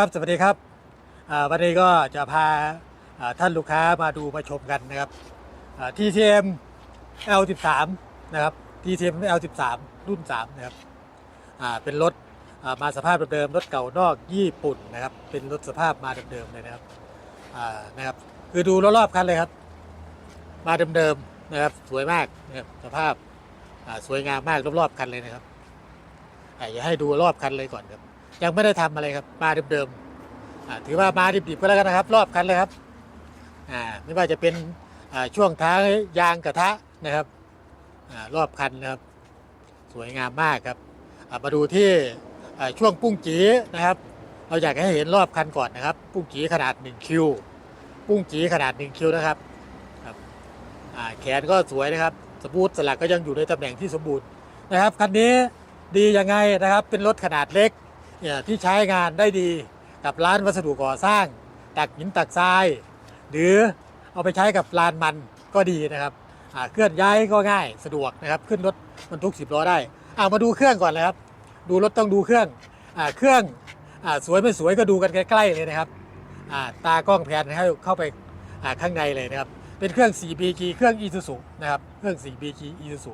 ครับสวัสดีครับวันนี้ก็จะพาท่านลูกค้ามาดูมาชมกันนะครับอ่า TCM L13 นะครับ TCM L13 รุ่น 3 นะครับเป็นรถมาสภาพเดิมรถเก่านอกญี่ปุ่นนะครับ เป็นรถสภาพมาเดิมๆเลยนะครับนะครับคือดูรอบๆคันเลยครับ มาเดิมๆนะครับสวยมากนะครับสภาพสวยงามมากรอบๆคันเลยนะครับอ่าอย่าให้ดูรอบคันเลยก่อนครับ ยังไม่ได้ทำอะไรครับมาเดิมๆถือว่ามาดิบๆก็แล้วกันนะครับ รอบคันเลยครับไม่ว่าจะเป็นช่วงท้ายยางกระทะนะครับอรอบคันนะครับ สวยงามมากครับมาดูที่ช่วงปุ้งจีนะครับ เราอยากให้เห็นรอบคันก่อนนะครับ ปุ้งจีขนาด1คิวปุ้งจีขนาด1คิวนะครับครับแขนก็สวยนะครับสปูตสลักก็ยังอยู่ในตำแหน่งที่สมบูรณ์นะครับคันนี้ดียังไงนะครับเป็นรถขนาดเล็ก เนี่ยที่ใช้งานได้ดีกับร้านวัสดุก่อสร้าง ตักหินตักทราย หรือเอาไปใช้กับลานมันก็ดีนะครับเคลื่อนย้ายก็ง่ายสะดวกนะครับ ขึ้นรถบรรทุกสิบล้อได้เอามาดูเครื่องก่อนเลยครับ ดูรถต้องดูเครื่องอเครื่องอสวยไม่สวยก็ดูกันใกล้ๆเลยนะครับตากล้องแผนให้เข้าไปาข้างในเลยนะครับ เป็นเครื่อง 4BG เครื่อง Isuzu นะครับ เครื่อง 4BG Isuzu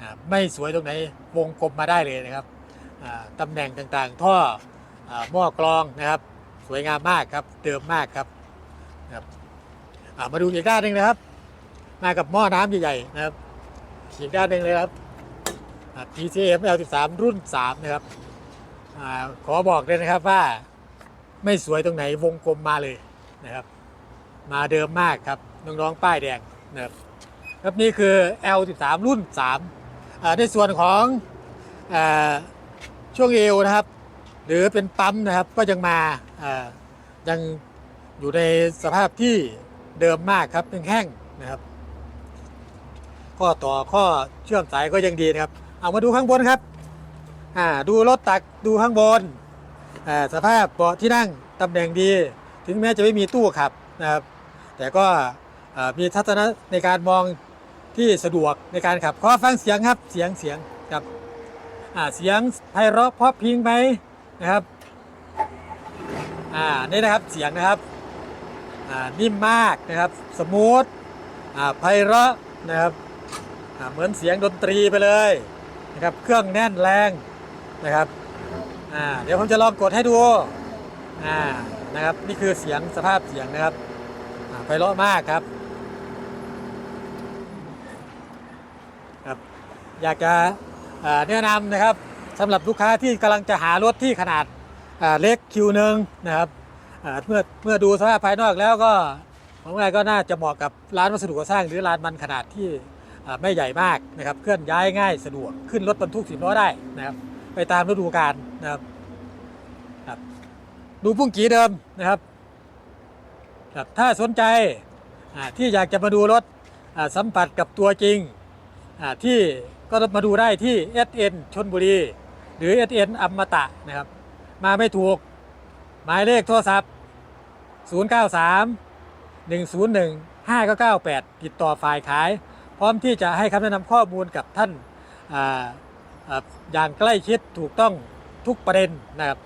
อ่าไม่สวยตรงไหนวงกลมมาได้เลยนะครับ ตำแหน่งต่างๆ ท่อหม้อกรองนะครับ สวยงามมากครับเดิมมากครับนะครับมาดูอีกด้านหนึ่งนะครับ มากับหม้อน้ำใหญ่ๆนะครับอีกด้านหนึ่งเลยครับ TCM L13 รุ่น 3 นะครับอขอบอกเลยนะครับว่าไม่สวยตรงไหนวงกลมมาเลยนะครับ มาเดิมมากครับน้องๆป้ายแดงนะครับครับนี่คือ L13 รุ่น 3 ในส่วนของ ช่วงเอวนะครับ หรือเป็นปั๊มนะครับก็ยังมาอ่ายังอยู่ในสภาพที่เดิมมากครับเป็นแห้งนะครับข้อต่อข้อเชื่อมสายก็ยังดีนะครับ เอามาดูข้างบนครับอ่าดูรถตักดูข้างบนอ่าสภาพเบาะที่นั่งตำแหน่งดี ถึงแม้จะไม่มีตู้ขับนะครับ แต่ก็มีทัศนะในการมองที่สะดวกในการขับขอฟังเสียงครับเสียงเสียงครับ อ่าเสียงไพเราะเพราะพิงไหมนะครับอ่านี่นะครับเสียงนะครับอ่านิ่มมากนะครับสมูทอ่าไพเราะนะครับอ่าเหมือนเสียงดนตรีไปเลยนะครับเครื่องแน่นแรงนะครับอ่าเดี๋ยวผมจะลองกดให้ดูอ่านะครับนี่คือเสียงสภาพเสียงนะครับอ่าไพเราะมากครับครับอยากจะ แนะนำนะครับสำหรับลูกค้าที่กำลังจะหารถที่ขนาดเล็กคิวหนึ่งนะครับเมื่อเมื่อดูสภาพภายนอกแล้วก็ผมว่าก็น่าจะเหมาะกับร้านวัสดุก่อสร้าง หรือร้านมันขนาดที่ไม่ใหญ่มากนะครับเคลื่อนย้ายง่ายสะดวกขึ้นรถบรรทุกสิบล้อได้นะครับไปตามฤดูกาลนะครับครับดูพุ่งกีเดิมนะครับครับถ้าสนใจที่อยากจะมาดูรถสัมผัสกับตัวจริงที่ ก็มาดูได้ที่ SN ชนบุรี หรือ SN อมตะนะครับ มาไม่ถูก หมายเลขโทรศัพท์ 093 101 5998 ติดต่อฝ่ายขาย พร้อมที่จะให้คำแนะนำข้อมูลกับท่านอออย่างใกล้ชิดถูกต้องทุกประเด็นนะครับ